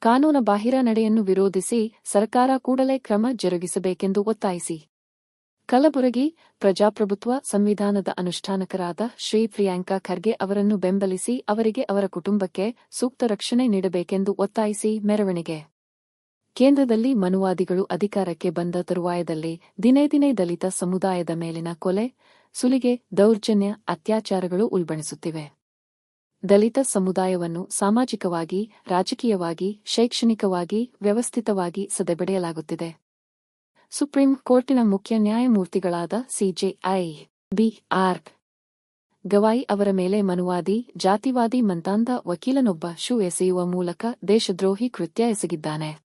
ಕಾನೂನ ಬಾಹಿರ ನಡೆಯನ್ನು ವಿರೋಧಿಸಿ ಸರ್ಕಾರ ಕೂಡಲೇ ಕ್ರಮ ಜರುಗಿಸಬೇಕೆಂದು ಒತ್ತಾಯಿಸಿ. ಕಲಬುರಗಿ ಪ್ರಜಾಪ್ರಭುತ್ವ ಸಂವಿಧಾನದ ಅನುಷ್ಠಾನಕರಾದ ಶ್ರೀ ಪ್ರಿಯಾಂಕಾ ಖರ್ಗೆ ಅವರನ್ನು ಬೆಂಬಲಿಸಿ ಅವರಿಗೆ ಅವರ ಕುಟುಂಬಕ್ಕೆ ಸೂಕ್ತ ರಕ್ಷಣೆ ನೀಡಬೇಕೆಂದು ಒತ್ತಾಯಿಸಿ ಮೆರವಣಿಗೆ. ಕೇಂದ್ರದಲ್ಲಿ ಮನುವಾದಿಗಳು ಅಧಿಕಾರಕ್ಕೆ ಬಂದ ತರುವಾಯದಲ್ಲಿ ದಿನೇ ದಿನೇ ದಲಿತ ಸಮುದಾಯದ ಮೇಲಿನ ಕೊಲೆ, ಸುಲಿಗೆ, ದೌರ್ಜನ್ಯ, ಅತ್ಯಾಚಾರಗಳು ಉಲ್ಬಣಿಸುತ್ತಿವೆ. ದಲಿತ ಸಮುದಾಯವನ್ನು ಸಾಮಾಜಿಕವಾಗಿ, ರಾಜಕೀಯವಾಗಿ, ಶೈಕ್ಷಣಿಕವಾಗಿ, ವ್ಯವಸ್ಥಿತವಾಗಿ ಸದೆಬಡೆಯಲಾಗುತ್ತಿದೆ. ಸುಪ್ರೀಂ ಕೋರ್ಟಿನ ಮುಖ್ಯ ನ್ಯಾಯಮೂರ್ತಿಗಳಾದ ಸಿಜೆಐ ಬಿ ಆರ್ ಗವಾಯಿ ಅವರ ಮೇಲೆ ಮನುವಾದಿ, ಜಾತಿವಾದಿ ಮಂತಾಂಧ ವಕೀಲನೊಬ್ಬ ಶೂ ಎಸೆಯುವ ಮೂಲಕ ದೇಶದ್ರೋಹಿ ಕೃತ್ಯ ಎಸಗಿದ್ದಾನೆ.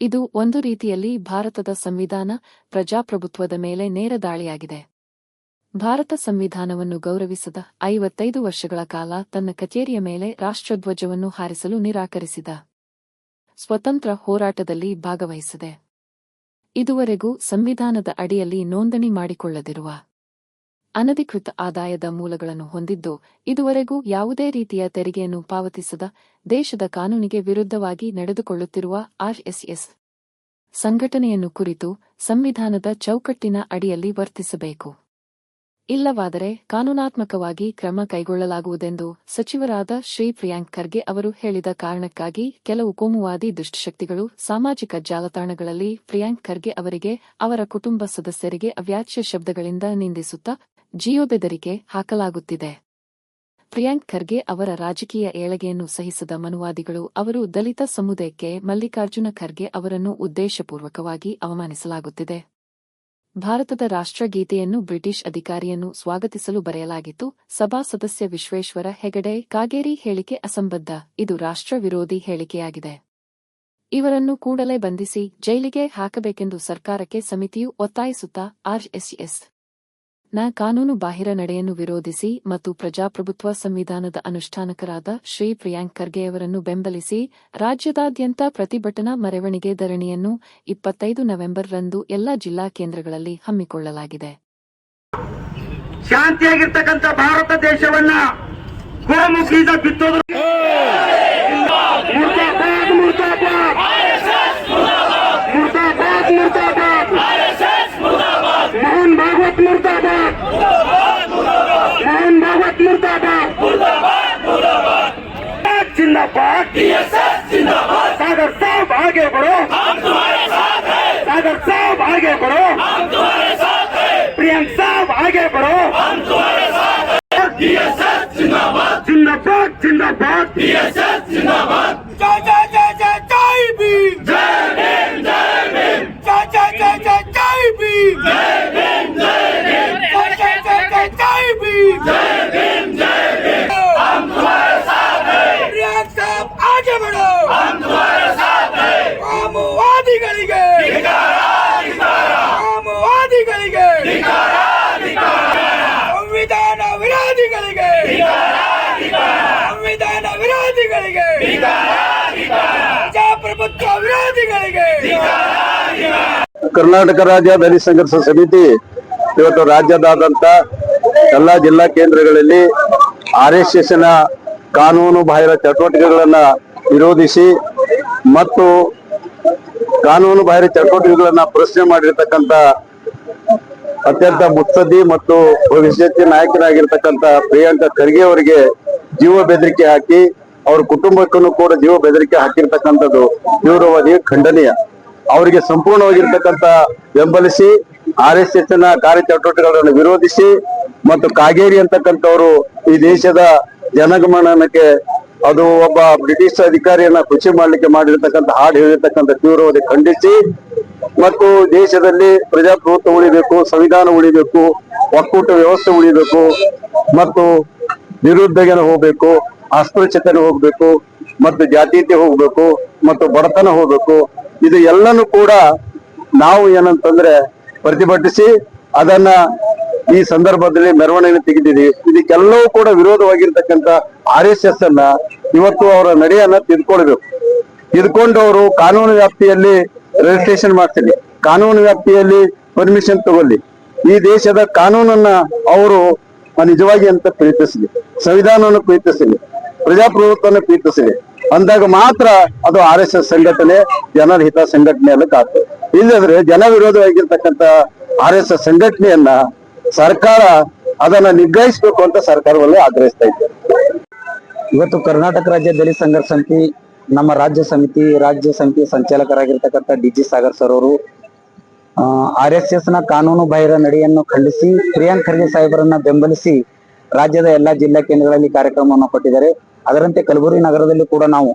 ಇದು ಒಂದು ರೀತಿಯಲ್ಲಿ ಭಾರತದ ಸಂವಿಧಾನ, ಪ್ರಜಾಪ್ರಭುತ್ವದ ಮೇಲೆ ನೇರ ದಾಳಿಯಾಗಿದೆ. ಭಾರತ ಸಂವಿಧಾನವನ್ನು ಗೌರವಿಸದ ಐವತ್ತೈದು ವರ್ಷಗಳ ಕಾಲ ತನ್ನ ಕಚೇರಿಯ ಮೇಲೆ ರಾಷ್ಟ್ರಧ್ವಜವನ್ನು ಹಾರಿಸಲು ನಿರಾಕರಿಸಿದ. ಸ್ವತಂತ್ರ ಹೋರಾಟದಲ್ಲಿ ಭಾಗವಹಿಸಿದೆ. ಇದುವರೆಗೂ ಸಂವಿಧಾನದ ಅಡಿಯಲ್ಲಿ ನೋಂದಣಿ ಮಾಡಿಕೊಳ್ಳದಿರುವ ಅನಧಿಕೃತ ಆದಾಯದ ಮೂಲಗಳನ್ನು ಹೊಂದಿದ್ದು, ಇದುವರೆಗೂ ಯಾವುದೇ ರೀತಿಯ ತೆರಿಗೆಯನ್ನು ಪಾವತಿಸದ ದೇಶದ ಕಾನೂನಿಗೆ ವಿರುದ್ಧವಾಗಿ ನಡೆದುಕೊಳ್ಳುತ್ತಿರುವ ಆರ್ಎಸ್ಎಸ್ ಸಂಘಟನೆಯನ್ನು ಕುರಿತು ಸಂವಿಧಾನದ ಚೌಕಟ್ಟಿನ ಅಡಿಯಲ್ಲಿ ವರ್ತಿಸಬೇಕು. ಇಲ್ಲವಾದರೆ ಕಾನೂನಾತ್ಮಕವಾಗಿ ಕ್ರಮ ಕೈಗೊಳ್ಳಲಾಗುವುದೆಂದು ಸಚಿವರಾದ ಶ್ರೀ ಪ್ರಿಯಾಂಕ್ ಖರ್ಗೆ ಅವರು ಹೇಳಿದ ಕಾರಣಕ್ಕಾಗಿ ಕೆಲವು ಕೋಮುವಾದಿ ದುಷ್ಟಶಕ್ತಿಗಳು ಸಾಮಾಜಿಕ ಜಾಲತಾಣಗಳಲ್ಲಿ ಪ್ರಿಯಾಂಕ್ ಖರ್ಗೆ ಅವರಿಗೆ, ಅವರ ಕುಟುಂಬ ಸದಸ್ಯರಿಗೆ ಅವ್ಯಾಚ್ಯ ಶಬ್ದಗಳಿಂದ ನಿಂದಿಸುತ್ತಾ ಜಿಯೋ ಬೆದರಿಕೆ ಹಾಕಲಾಗುತ್ತಿದೆ. ಪ್ರಿಯಾಂಕ್ ಖರ್ಗೆ ಅವರ ರಾಜಕೀಯ ಏಳಗೆಯನ್ನು ಸಹಿಸದ ಮನುವಾದಿಗಳು ಅವರು ದಲಿತ ಸಮುದಾಯಕ್ಕೆ ಮಲ್ಲಿಕಾರ್ಜುನ ಖರ್ಗೆ ಅವರನ್ನು ಉದ್ದೇಶಪೂರ್ವಕವಾಗಿ ಅವಮಾನಿಸಲಾಗುತ್ತಿದೆ. ಭಾರತದ ರಾಷ್ಟ್ರಗೀತೆಯನ್ನು ಬ್ರಿಟಿಷ್ ಅಧಿಕಾರಿಯನ್ನು ಸ್ವಾಗತಿಸಲು ಬರೆಯಲಾಗಿತ್ತು. ಸಭಾ ಸದಸ್ಯ ವಿಶ್ವೇಶ್ವರ ಹೆಗಡೆ, ಕಾಗೇರಿ ಹೇಳಿಕೆ ಅಸಂಬದ್ಧ. ಇದು ರಾಷ್ಟ್ರ ವಿರೋಧಿ ಹೇಳಿಕೆಯಾಗಿದೆ. ಇವರನ್ನು ಕೂಡಲೇ ಬಂಧಿಸಿ ಜೈಲಿಗೆ ಹಾಕಬೇಕೆಂದು ಸರ್ಕಾರಕ್ಕೆ ಸಮಿತಿಯು ಒತ್ತಾಯಿಸುತ್ತಾ ಆರ್ಎಸ್ಎಸ್ ನ ಕಾನೂನು ಬಾಹಿರ ನಡೆಯನ್ನು ವಿರೋಧಿಸಿ ಮತ್ತು ಪ್ರಜಾಪ್ರಭುತ್ವ ಸಂವಿಧಾನದ ಅನುಷ್ಠಾನಕರಾದ ಶ್ರೀ ಪ್ರಿಯಾಂಕ್ ಖರ್ಗೆಯವರನ್ನು ಬೆಂಬಲಿಸಿ ರಾಜ್ಯದಾದ್ಯಂತ ಪ್ರತಿಭಟನಾ ಮೆರವಣಿಗೆ ಧರಣಿಯನ್ನು ಇಪ್ಪತ್ತೈದು ನವೆಂಬರ್ ರಂದು ಎಲ್ಲಾ ಜಿಲ್ಲಾ ಕೇಂದ್ರಗಳಲ್ಲಿ ಹಮ್ಮಿಕೊಳ್ಳಲಾಗಿದೆ. ಶಾಂತಿಯಾಗಿರ್ತಕ್ಕಂಥ ಭಾರತ ದೇಶವನ್ನ भगत मुर्दाबाद मोहन भगत मुर्दाबाद जिंदाबाद सागर साहब आगे बढ़ो सागर साहब आगे बढ़ो प्रियंक साहब आगे बढ़ो जिंदाबाद जिंदाबाद जिंदाबाद ಕರ್ನಾಟಕ ರಾಜ್ಯ ದಲಿತ ಸಂಘರ್ಷ ಸಮಿತಿ ಇವತ್ತು ರಾಜ್ಯದಾದಂತ ಎಲ್ಲಾ ಜಿಲ್ಲಾ ಕೇಂದ್ರಗಳಲ್ಲಿ ಆರ್ ಎಸ್ ಎಸ್ನ ಕಾನೂನು ಬಾಹಿರ ಚಟುವಟಿಕೆಗಳನ್ನ ವಿರೋಧಿಸಿ ಮತ್ತು ಕಾನೂನು ಬಾಹಿರ ಚಟುವಟಿಕೆಗಳನ್ನ ಪ್ರಶ್ನೆ ಮಾಡಿರ್ತಕ್ಕಂಥ ಅತ್ಯಂತ ಮುತ್ಸದ್ದಿ ಮತ್ತು ಭವಿಷ್ಯತ್ತಿನ ನಾಯಕರಾಗಿರ್ತಕ್ಕಂಥ ಪ್ರಿಯಾಂಕ ಖರ್ಗೆ ಅವರಿಗೆ ಜೀವ ಬೆದರಿಕೆ ಹಾಕಿ ಅವ್ರ ಕುಟುಂಬಕ್ಕೂ ಕೂಡ ಜೀವ ಬೆದರಿಕೆ ಹಾಕಿರ್ತಕ್ಕಂಥದ್ದು ತೀವ್ರವಾದಿ ಖಂಡನೀಯ. ಅವರಿಗೆ ಸಂಪೂರ್ಣವಾಗಿರ್ತಕ್ಕಂಥ ಬೆಂಬಲಿಸಿ ಆರ್ ಎಸ್ ಎಸ್ನ ಕಾರ್ಯಚಟುವಟಿಕೆಗಳನ್ನು ವಿರೋಧಿಸಿ ಮತ್ತು ಕಾಗೇರಿ ಅಂತಕ್ಕಂಥವ್ರು ಈ ದೇಶದ ಜನಗಮನಕ್ಕೆ ಅದು ಒಬ್ಬ ಬ್ರಿಟಿಷ್ ಅಧಿಕಾರಿಯನ್ನ ಖುಷಿ ಮಾಡ್ಲಿಕ್ಕೆ ಮಾಡಿರ್ತಕ್ಕಂಥ ಹಾಡು ಹೇಳಿರ್ತಕ್ಕಂಥ ತೀವ್ರವಾದಿ ಖಂಡಿಸಿ ಮತ್ತು ದೇಶದಲ್ಲಿ ಪ್ರಜಾಪ್ರಭುತ್ವ ಉಳಿಬೇಕು, ಸಂವಿಧಾನ ಉಳಿಬೇಕು, ಒಕ್ಕೂಟ ವ್ಯವಸ್ಥೆ ಉಳಿಬೇಕು ಮತ್ತು ನಿರುದ್ಯೋಗನ ಹೋಗ್ಬೇಕು. ಅಸ್ಪೃಶ್ಯತೆನ ಹೋಗ್ಬೇಕು, ಮತ್ತು ಜಾತೀಯತೆ ಹೋಗ್ಬೇಕು, ಮತ್ತು ಬಡತನ ಹೋಗ್ಬೇಕು. ಇದು ಎಲ್ಲನೂ ಕೂಡ ನಾವು ಏನಂತಂದ್ರೆ ಪ್ರತಿಭಟಿಸಿ ಅದನ್ನ ಈ ಸಂದರ್ಭದಲ್ಲಿ ಮೆರವಣಿಗೆ ತೆಗೆದಿದ್ದೀವಿ. ಇದಕ್ಕೆಲ್ಲವೂ ಕೂಡ ವಿರೋಧವಾಗಿರ್ತಕ್ಕಂಥ ಆರ್ ಎಸ್ ಎಸ್ ಅನ್ನ ಇವತ್ತು ಅವರ ನಡೆಯನ್ನ ತಿದ್ಕೊಳ್ಬೇಕು ತಿದ್ಕೊಂಡು ಅವರು ಕಾನೂನು ವ್ಯಾಪ್ತಿಯಲ್ಲಿ ರಿಜಿಸ್ಟ್ರೇಷನ್ ಮಾಡ್ತೀನಿ. ಕಾನೂನು ವ್ಯಾಪ್ತಿಯಲ್ಲಿ ಪರ್ಮಿಷನ್ ತಗೊಳ್ಳಿ. ಈ ದೇಶದ ಕಾನೂನನ್ನ ಅವರು ನಿಜವಾಗಿ ಅಂತ ಪ್ರೀತಿಸಲಿ ಸಂವಿಧಾನವನ್ನು ಪ್ರೀತಿಸಲಿ ಪ್ರಜಾಪ್ರಭುತ್ವವನ್ನು ಪ್ರೀತಿಸಿದೆ. ಅಂದಾಗ ಮಾತ್ರ ಅದು ಆರ್ ಎಸ್ ಎಸ್ ಸಂಘಟನೆ ಜನರ ಹಿತ ಸಂಘಟನೆ ಕಾತು ಇಲ್ಲದ್ರೆ ಜನ ವಿರೋಧವಾಗಿರ್ತಕ್ಕಂತ ಆರ್ ಎಸ್ ಎಸ್ ಸಂಘಟನೆಯನ್ನ ಸರ್ಕಾರ ಅದನ್ನ ನಿಗ್ರಹಿಸಬೇಕು ಅಂತ ಸರ್ಕಾರವನ್ನು ಆಗ್ರಹಿಸ್ತಾ ಇದೆ ಇವತ್ತು ಕರ್ನಾಟಕ ರಾಜ್ಯ ದಲಿತ ಸಂಘರ್ಷ ಸಮಿತಿ, ನಮ್ಮ ರಾಜ್ಯ ಸಮಿತಿ ರಾಜ್ಯ ಸಮಿತಿ ಸಂಚಾಲಕರಾಗಿರ್ತಕ್ಕಂಥ ಡಿ ಜಿ ಸಾಗರ್ ಸರ್ ಅವರು ಆರ್ ಎಸ್ ಎಸ್ನ ಕಾನೂನು ಬಾಹಿರ ನಡೆಯನ್ನು ಖಂಡಿಸಿ, ಪ್ರಿಯಾಂಕ್ ಖರ್ಗೆ ಸಾಹೇಬರನ್ನ ಬೆಂಬಲಿಸಿ ರಾಜ್ಯದ ಎಲ್ಲಾ ಜಿಲ್ಲಾ ಕೇಂದ್ರಗಳಲ್ಲಿ ಕಾರ್ಯಕ್ರಮವನ್ನು ಕೊಟ್ಟಿದ್ದಾರೆ. ಅದರಂತೆ ಕಲಬುರಗಿ ನಗರದಲ್ಲಿ ಕೂಡ ನಾವು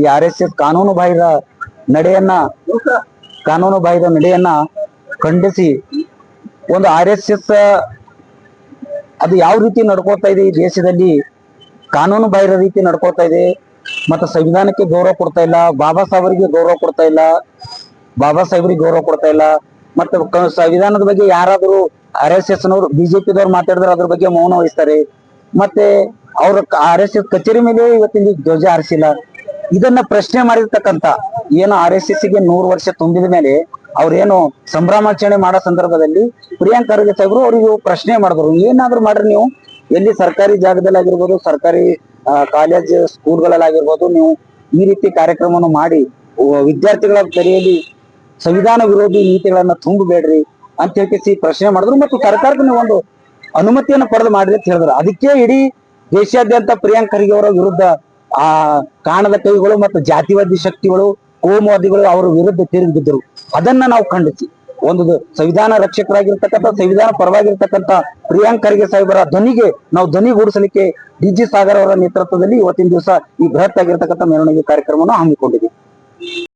ಈ ಆರ್ ಎಸ್ ಎಸ್ ಕಾನೂನು ಬಾಹಿರ ನಡೆಯನ್ನ ಕಾನೂನು ಬಾಹಿರ ನಡೆಯನ್ನ ಖಂಡಿಸಿ ಒಂದು ಆರ್ ಎಸ್ ಎಸ್, ಅದು ಯಾವ ರೀತಿ ನಡ್ಕೋತಾ ಇದೆ ಈ ದೇಶದಲ್ಲಿ, ಕಾನೂನು ಬಾಹಿರ ರೀತಿ ನಡ್ಕೋತಾ ಇದೆ, ಮತ್ತೆ ಸಂವಿಧಾನಕ್ಕೆ ಗೌರವ ಕೊಡ್ತಾ ಇಲ್ಲ, ಬಾಬಾ ಸಾಹೇಬರಿಗೆ ಗೌರವ ಕೊಡ್ತಾ ಇಲ್ಲ, ಬಾಬಾ ಸಾಹೇಬರಿಗೆ ಗೌರವ ಕೊಡ್ತಾ ಇಲ್ಲ, ಮತ್ತೆ ಸಂವಿಧಾನದ ಬಗ್ಗೆ ಯಾರಾದರೂ ಆರ್ ಎಸ್ ಎಸ್ ನವರು ಬಿಜೆಪಿದವ್ರು ಮಾತಾಡಿದ್ರೆ ಅದ್ರ ಬಗ್ಗೆ ಮೌನ ವಹಿಸ್ತಾರೆ, ಮತ್ತೆ ಅವ್ರ ಆರ್ ಎಸ್ ಎಸ್ ಕಚೇರಿ ಮೇಲೆ ಇವತ್ತಿನ ಧ್ವಜ ಹಾರಿಸಿಲ್ಲ. ಇದನ್ನ ಪ್ರಶ್ನೆ ಮಾಡಿರ್ತಕ್ಕಂತ ಏನು ಆರ್ ಎಸ್ ಎಸ್ಗೆ ನೂರು ವರ್ಷ ತುಂಬಿದ ಮೇಲೆ ಅವ್ರೇನು ಸಂಭ್ರಮಾಚರಣೆ ಮಾಡೋ ಸಂದರ್ಭದಲ್ಲಿ ಪ್ರಿಯಾಂಕ್ ಖರ್ಗೆ ಸಾಹೇಬರು ಅವ್ರಿಗೆ ಪ್ರಶ್ನೆ ಮಾಡಿದ್ರು. ಏನಾದ್ರು ಮಾಡ್ರಿ ನೀವು. ಎಲ್ಲಿ ಸರ್ಕಾರಿ ಜಾಗದಲ್ಲಿ ಆಗಿರ್ಬೋದು, ಸರ್ಕಾರಿ ಕಾಲೇಜ್ ಸ್ಕೂಲ್ಗಳಲ್ಲಾಗಿರ್ಬೋದು ನೀವು ಈ ರೀತಿ ಕಾರ್ಯಕ್ರಮವನ್ನು ಮಾಡಿ ವಿದ್ಯಾರ್ಥಿಗಳ ತೆರೆಯಲ್ಲಿ ಸಂವಿಧಾನ ವಿರೋಧಿ ನೀತಿಗಳನ್ನ ತುಂಬಬೇಡ್ರಿ ಅಂತ ಹೇಳಿ ಪ್ರಶ್ನೆ ಮಾಡಿದ್ರು. ಮತ್ತು ಸರ್ಕಾರಕ್ಕೆ ನೀವು ಒಂದು ಅನುಮತಿಯನ್ನು ಪಡೆದು ಮಾಡ್ರಿ ಅಂತ ಹೇಳಿದ್ರು. ಅದಕ್ಕೆ ಇಡೀ ದೇಶಾದ್ಯಂತ ಪ್ರಿಯಾಂಕ್ ಖರ್ಗೆ ಅವರ ವಿರುದ್ಧ, ಆ, ಕಾಣದ ಕೈಗಳು ಮತ್ತು ಜಾತಿವಾದಿ ಶಕ್ತಿಗಳು, ಕೋಮುವಾದಿಗಳು ಅವರ ವಿರುದ್ಧ ತಿರುಗಿ ಬಿದ್ದರು. ಅದನ್ನ ನಾವು ಖಂಡಿಸಿ. ಒಂದು ಸಂವಿಧಾನ ರಕ್ಷಕರಾಗಿರ್ತಕ್ಕಂಥ, ಸಂವಿಧಾನ ಪರವಾಗಿರ್ತಕ್ಕಂಥ ಪ್ರಿಯಾಂಕ್ ಖರ್ಗೆ ಸಾಹೇಬರ ಧ್ವನಿಗೆ ನಾವು ಧ್ವನಿಗೂಡಿಸಲಿಕ್ಕೆ ಡಿ ಜಿ ಸಾಗರ್ ಅವರ ನೇತೃತ್ವದಲ್ಲಿ ಇವತ್ತಿನ ದಿವಸ ಈ ಬೃಹತ್ ಆಗಿರ್ತಕ್ಕಂಥ ಮೆರವಣಿಗೆ ಕಾರ್ಯಕ್ರಮವನ್ನು ಹಮ್ಮಿಕೊಂಡಿದ್ದೀವಿ.